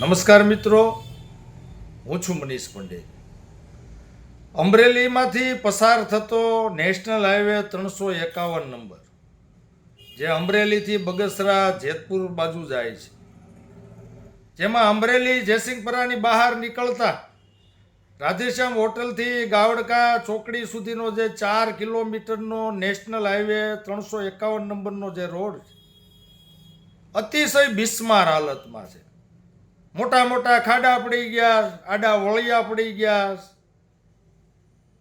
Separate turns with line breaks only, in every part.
નમસ્કાર મિત્રો. હું છું મનીષ પંડે. અમરેલીમાંથી પસાર થતો નેશનલ હાઈવે ત્રણસો એકાવન નંબર, જે અમરેલીથી બગસરા જેતપુર બાજુ જાય છે. જેમાં અમરેલી જયસિંહપરાની બહાર નીકળતા રાધેશ્યામ હોટલથી ગાવડકા ચોકડી સુધીનો જે ચાર કિલોમીટરનો નેશનલ હાઈવે ત્રણસો એકાવન નંબરનો જે રોડ છે, અતિશય બિસ્માર હાલતમાં છે. મોટા મોટા ખાડા પડી ગયા, આડા વળિયા પડી ગયા.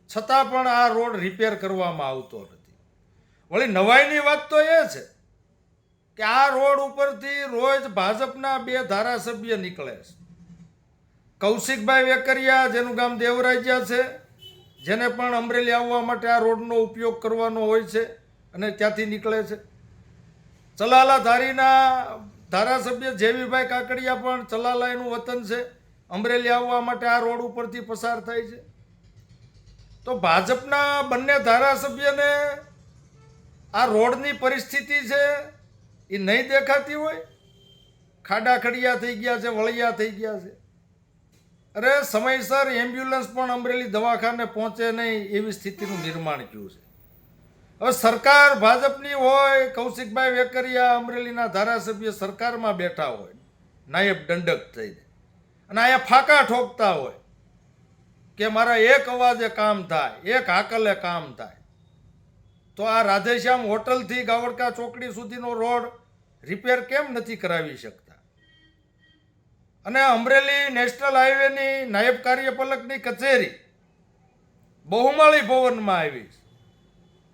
છતાં પણ આ રોડ રિપેર કરવામાં આવતો નથી. વળી નવાઈની વાત તો એ છે કે આ રોડ ઉપરથી રોજ ભાજપના બે ધારાસભ્ય નીકળે છે. કૌશિકભાઈ વેકરિયા, જેનું ગામ દેવરાજ્યા છે, જેને પણ અમરેલી આવવા માટે આ રોડનો ઉપયોગ કરવાનો હોય છે અને ત્યાંથી નીકળે છે. ચલાલા ધારીના ધારાસભ્ય જેવીભાઈ કાકડિયા પણ ચલાલાયનું વતન છે. અમરેલી આવવા માટે આ રોડ ઉપરથી પસાર થાય છે. તો ભાજપના બંને ધારાસભ્યને આ રોડની પરિસ્થિતિ છે એ નહીં દેખાતી હોય? ખાડા ખડિયા થઈ ગયા છે, વળિયા થઈ ગયા છે. અરે સમયસર એમ્બ્યુલન્સ પણ અમરેલી દવાખાને પહોંચે નહીં એવી સ્થિતિનું નિર્માણ થયું છે. હવે સરકાર ભાજપની હોય, કૌશિકભાઈ વેકરિયા, અમરેલીના ધારાસભ્ય સરકારમાં બેઠા હોય, નાયબ દંડક થઈને અને અહીંયા ફાંકા ઠોકતા હોય કે મારા એક અવાજે કામ થાય, એક હાકલે કામ થાય, તો આ રાધેશ્યામ હોટલથી ગાવડકા ચોકડી સુધીનો રોડ રિપેર કેમ નથી કરાવી શકતા? અને અમરેલી નેશનલ હાઈવેની નાયબ કાર્યપાલકની કચેરી બહુમાળી ભવનમાં આવી છે.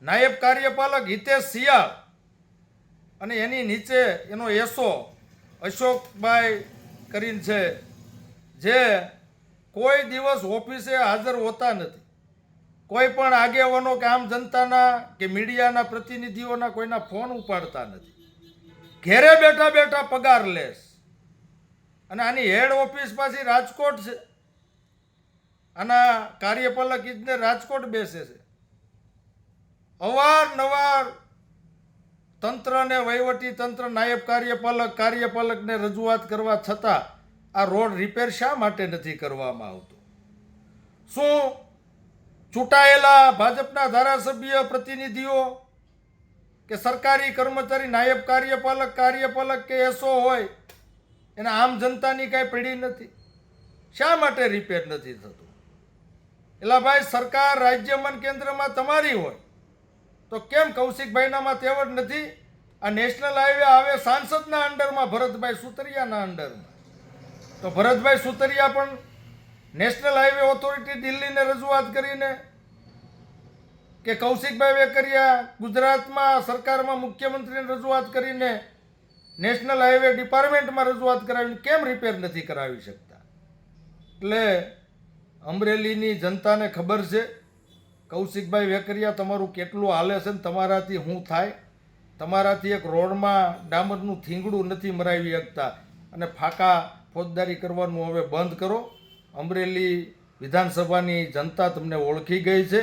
નાયબ કાર્યપાલક હિતેશ સિયાળ અને એની નીચે એનો એસો અશોકભાઈ કરીને છે, જે કોઈ દિવસ ઓફિસે હાજર હોતા નથી. કોઈ પણ આગેવાનો કે આમ જનતાના કે મીડિયાના પ્રતિનિધિઓના કોઈના ફોન ઉપાડતા નથી. ઘેરે બેઠા બેઠા પગાર લેશ. અને આની હેડ ઓફિસ પાછી રાજકોટ છે. આના કાર્યપાલક ઇજને રાજકોટ બેસે છે. અવારનવાર તંત્ર અને વહીવટી તંત્ર, નાયબ કાર્યપાલક, કાર્યપાલકને રજૂઆત કરવા છતાં આ રોડ રિપેર શા માટે નથી કરવામાં આવતો? શું ચૂંટાયેલા ભાજપના ધારાસભ્ય પ્રતિનિધિઓ કે સરકારી કર્મચારી, નાયબ કાર્યપાલક કાર્યપાલક કે એસો હોય, એને આમ જનતાની કાંઈ પડી નથી? શા માટે રિપેર નથી થતું? એલા ભાઈ, સરકાર રાજ્યમાં કેન્દ્રમાં તમારી હોય. તો કેમ કૌશિકભાઈનામાં તેવડ નથી? આ નેશનલ હાઈવે આવે સાંસદના અંડરમાં, ભરતભાઈ સુતરિયાના અંડરમાં. તો ભરતભાઈ સુતરિયા પણ નેશનલ હાઈવે ઓથોરિટી દિલ્હીને રજૂઆત કરીને કે કૌશિકભાઈ વેકરિયા ગુજરાતમાં સરકારમાં મુખ્યમંત્રીને રજૂઆત કરીને નેશનલ હાઈવે ડિપાર્ટમેન્ટમાં રજૂઆત કરાવીને કેમ રિપેર નથી કરાવી શકતા? એટલે અમરેલીની જનતાને ખબર છે કૌશિકભાઈ વેકરિયા, તમારું કેટલું હાલે છે ને તમારાથી હું થાય? તમારાથી એક રોડમાં ડામરનું થીંગડું નથી મરાવી શકતા. અને ફાકા ફોજદારી કરવાનું હવે બંધ કરો. અમરેલી વિધાનસભાની જનતા તમને ઓળખી ગઈ છે.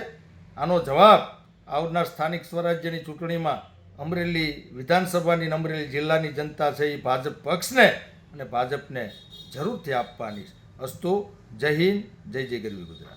આનો જવાબ આવનાર સ્થાનિક સ્વરાજ્યની ચૂંટણીમાં અમરેલી વિધાનસભાની અમરેલી જિલ્લાની જનતા છે એ ભાજપ પક્ષને અને ભાજપને જરૂરથી આપવાની અસ્તુ. જય હિન્દ, જય જય ગરવી ગુજરાત.